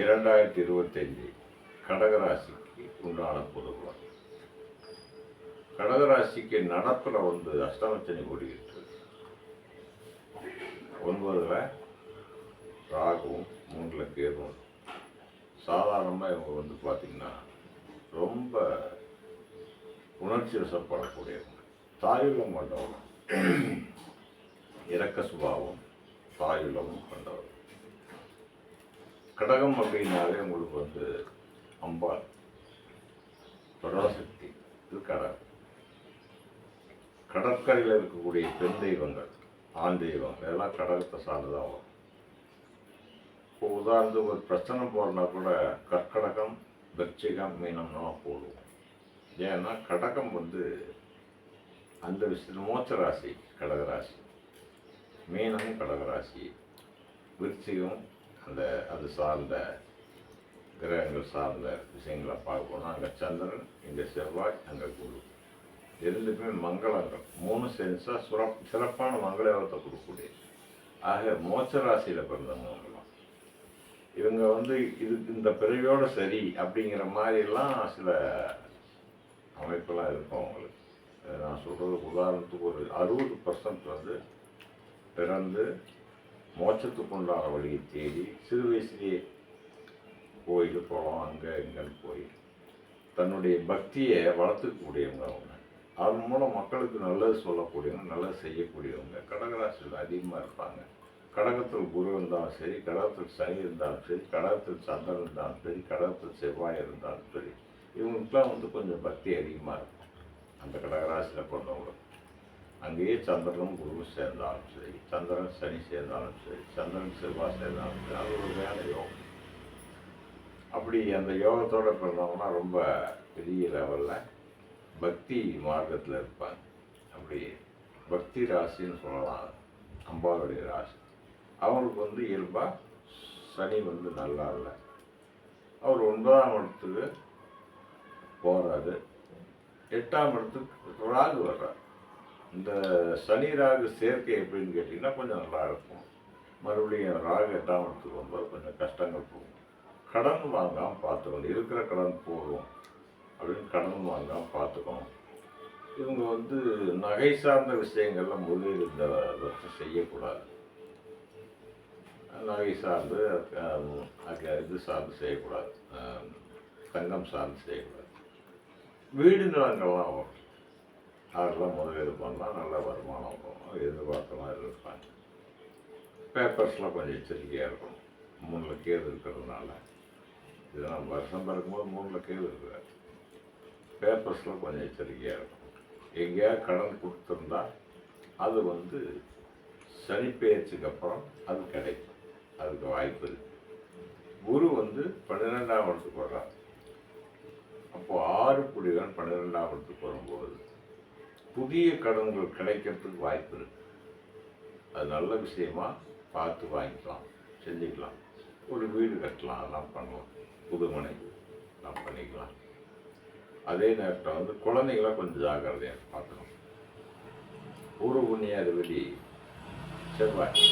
இரண்டாயிரத்தி இருபத்தஞ்சு கடகராசிக்கு உண்டான பொதுவாக கடகராசிக்கு நடப்பில் வந்து அஷ்டமச்சனி கூடியிருக்கு ஒன்பதில் ஒன்பதுல ராகுவும் மூன்றில் கேதுவும். சாதாரணமாக இவங்க வந்து பார்த்திங்கன்னா ரொம்ப உணர்ச்சி வசப்படக்கூடியவங்க. தாயுள்ளம் கொண்டவங்க. இரக்க சுபாவம் தாயுள்ளமும் கொண்டவர் கடகம் அப்படின்னாலே உங்களுக்கு வந்து அம்பாள் பராசக்தி இது கடகம். கடற்கரையில் இருக்கக்கூடிய பெண் தெய்வங்கள் ஆண் தெய்வம் இதெல்லாம் கடகத்தை சார்ந்துதான் வரும். இப்போ உதாரணத்துக்கு ஒரு பிரச்சனை போகிறனா கூட கற்கடகம் விருச்சிகம் மீனம்னா போடுவோம். ஏன்னா கடகம் வந்து அந்த விஷயத்தில் மோச்ச ராசி கடகராசி. மீனம் கடகராசி. விருச்சிகம் அந்த அது சார்ந்த கிரகங்கள் சார்ந்த விஷயங்களை பார்க்கணும். அங்கே சந்திரன் இங்கே செவ்வாய் அங்கே குரு. இரண்டுக்குமே மங்களங்கள். மூணு சென்ஸாக சுரப் சிறப்பான மங்கள யோகத்தை கொடுக்கக்கூடிய ஆக மோட்ச ராசியில் பிறந்தவங்களாம் இவங்க வந்து இது இந்த பிறவியோட சரி அப்படிங்கிற மாதிரிலாம் சில அமைப்பெல்லாம் இருக்கும் அவங்களுக்கு. நான் சொல்கிறது உதாரணத்துக்கு ஒரு அறுபது பர்சன்ட் வந்து பிறந்து மோட்சத்துக்குண்டான வழியை தேடி சிறு வயசுலேயே கோயில் குளம் அங்கே இங்கன்னு போய். தன்னுடைய பக்தியை வளர்த்துக்கக்கூடியவங்க அவங்க. அதன் மூலம் மக்களுக்கு நல்லது சொல்லக்கூடியவங்க நல்லது செய்யக்கூடியவங்க. கடகராசியில் அதிகமாக இருப்பாங்க. கடகத்தில் குரு இருந்தாலும் சரி கடகத்தில் சனி இருந்தாலும் சரி கடகத்தில் சந்திரன் இருந்தாலும் சரி கடகத்தில் செவ்வாய் இருந்தாலும் சரி இவங்களுக்குலாம் வந்து கொஞ்சம் பக்தி அதிகமாக இருக்கும். அந்த கடகராசியில் பிறந்தவங்களுக்கு. அங்கேயே சந்திரனும் குருவும் சேர்ந்தாலும் சரி சந்திரன் சனி சேர்ந்தாலும் சரி சந்திரன் செவ்வாய் சேர்ந்தாலும் சரி அது ஒரு வேலை யோகம். அப்படி அந்த யோகத்தோடு பிறந்தவங்கன்னா ரொம்ப பெரிய லெவலில் பக்தி மார்க்கத்தில் இருப்பாங்க. அப்படி பக்தி ராசின்னு சொல்லலாம் அம்பாவுடைய ராசி. அவங்களுக்கு வந்து இயல்பாக சனி வந்து நல்லா இல்லை. அவர் ஒன்பதாம் இடத்துக்கு போகிறாரு எட்டாம் இடத்துக்கு ராகு வர்றார். இந்த சனி ராகு சேர்க்கை எப்படின்னு கேட்டிங்கன்னா கொஞ்சம் நல்லா இருக்கும் மறுபடியும் ராகு எட்டாம் இடத்துக்கு வந்தால் கொஞ்சம் கஷ்டங்கள் போகும். கடன் வாங்காமல் பார்த்துக்கணும். இருக்கிற கடன் போகும் அப்படின்னு கடன் வாங்காமல் பார்த்துக்கணும். இவங்க வந்து நகை சார்ந்த விஷயங்கள்ல முதலீடு இந்த வருஷம் செய்யக்கூடாது. நகை சார்ந்து இது சார்ந்து செய்யக்கூடாது. தங்கம் சார்ந்து செய்யக்கூடாது. வீடு நிலங்கள்லாம் வரும் அதெல்லாம் முதலீடு பண்ணால் நல்ல வருமானம் வரும் எதிர்பார்த்த மாதிரி இருப்பாங்க பேப்பர்ஸ்லாம் கொஞ்சம் எச்சரிக்கையாக இருக்கும். மூணில் கேது இருக்கிறதுனால. இதெல்லாம் வருஷம் பிறக்கும்போது மூணில் கேது இருக்காது. பேப்பர்ஸில் கொஞ்சம் எச்சரிக்கையாக இருக்கும். எங்கேயாவது கடன் கொடுத்துருந்தா அது வந்து சனிப்பெயர்ச்சிக்கு அப்புறம் அது கிடைக்கும். அதுக்கு வாய்ப்பு இருக்குது குரு வந்து பன்னிரெண்டாம் இடத்துக்கு வர்றார். அப்போது ஆறு புடிகள் பன்னிரெண்டாம் இடத்துக்கு வரும்போது புதிய கடன்கள் கிடைக்கிறதுக்கு வாய்ப்பு இருக்கு. அது நல்ல விஷயமா பார்த்து வாங்கிக்கலாம் செஞ்சுக்கலாம். ஒரு வீடு கட்டலாம் அதெல்லாம் பண்ணலாம். புதுமனை எல்லாம் பண்ணிக்கலாம். அதே நேரத்தில் வந்து குழந்தைங்களாம் கொஞ்சம் ஜாக்கிரதையாக பார்க்கணும். பூர்வ புண்ணிய அதிபதி செவ்வாய்.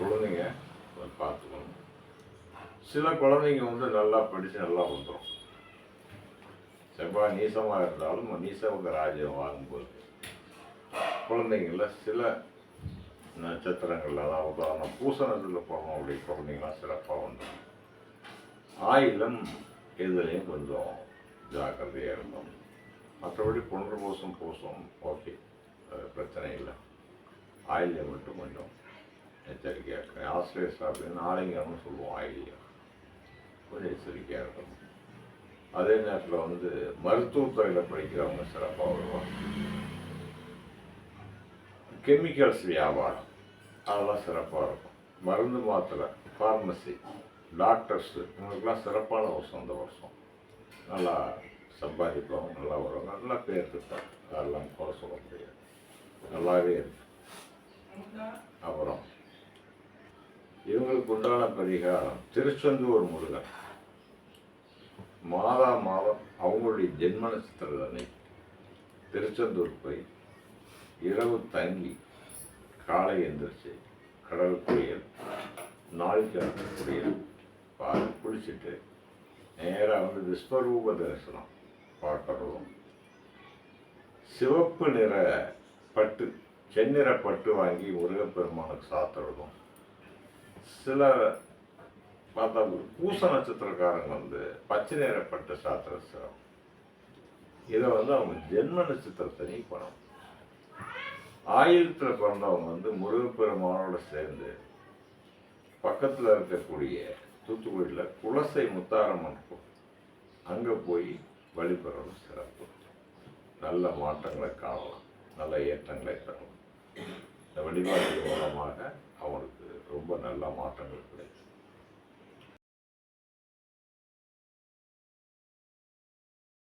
குழந்தைங்க பார்த்துக்கணும். சில குழந்தைங்க வந்து நல்லா படித்து நல்லா வந்துடும் செவ்வாய் நீசமாக இருந்தாலும் நீசவங்க ராஜ்யம் வாங்கும்போது குழந்தைங்கள சில நட்சத்திரங்கள் அதாவது உதாரணம். பூசணத்தில் பிறந்தவங்களுடைய குழந்தைங்களாம் சிறப்பாக உண்டு. ஆயிலும் இதுலேயும் கொஞ்சம் ஜாக்கிரதையாக இருந்தோம். மற்றபடி புனர்பூசம் பூசம் ஓகே. பிரச்சனை இல்லை. ஆயில்யம் மட்டும் கொஞ்சம் எச்சரிக்கையாக இருக்கணும். ஆஸ்திரேலியா அப்படின்னு ஆலிங்கம்னு சொல்லுவோம் ஆயில்யம் கொஞ்சம் எச்சரிக்கையாக இருக்கணும். அதே நேரத்தில் வந்து மருத்துவத்துறையில் படிக்கிறவங்க சிறப்பாக வருவாங்க. கெமிக்கல்ஸ் வியாபாரம் அதெல்லாம் சிறப்பாக இருக்கும். மருந்து மாத்திரை ஃபார்மசி டாக்டர்ஸு இவங்களுக்குலாம் சிறப்பான வருஷம் அந்த வருஷம். நல்லா சம்பாதிப்போம் நல்லா வரும் நல்லா பேர் இருப்பாங்க அதெல்லாம் குறை சொல்ல முடியாது. நல்லாவே இருக்கு. அப்புறம் இவங்களுக்கு உண்டான பரிகாரம் திருச்செந்தூர் முருகன். மாதா மாதம் அவங்களுடைய ஜென்ம நட்சத்திர திருச்செந்தூர் போய் இரவு தங்கி காலை எந்திரிச்சு கடல் குளியல் நாள் கிழமை குளியல் பா குளிச்சுட்டு நேராக வந்து விஸ்வரூப தரிசனம் பார்க்குறதும் சிவப்பு நிற பட்டு செந்நிற பட்டு வாங்கி முருகப்பெருமானுக்கு சாத்துறதும் சில பார்த்தா பூச நட்சத்திரக்காரங்க வந்து பச்சை நேரப்பட்ட பட்டு சிறப்பு இதை வந்து அவங்க ஜென்ம நட்சத்திரத்தை நீக்கணும் ஆயுதத்தில் பிறந்தவங்க வந்து முருகப்பெருமானோட சேர்ந்து பக்கத்தில் இருக்கக்கூடிய தூத்துக்குடியில் குலசை முத்தாரம்மன் அங்கே போய் வழிபடுறது சிறப்பு. நல்ல மாற்றங்களை காணலாம். நல்ல ஏற்றங்களை தரலாம். இந்த வழிபாட்டின் மூலமாக அவனுக்கு ரொம்ப நல்ல மாற்றங்கள் கிடைக்கும்.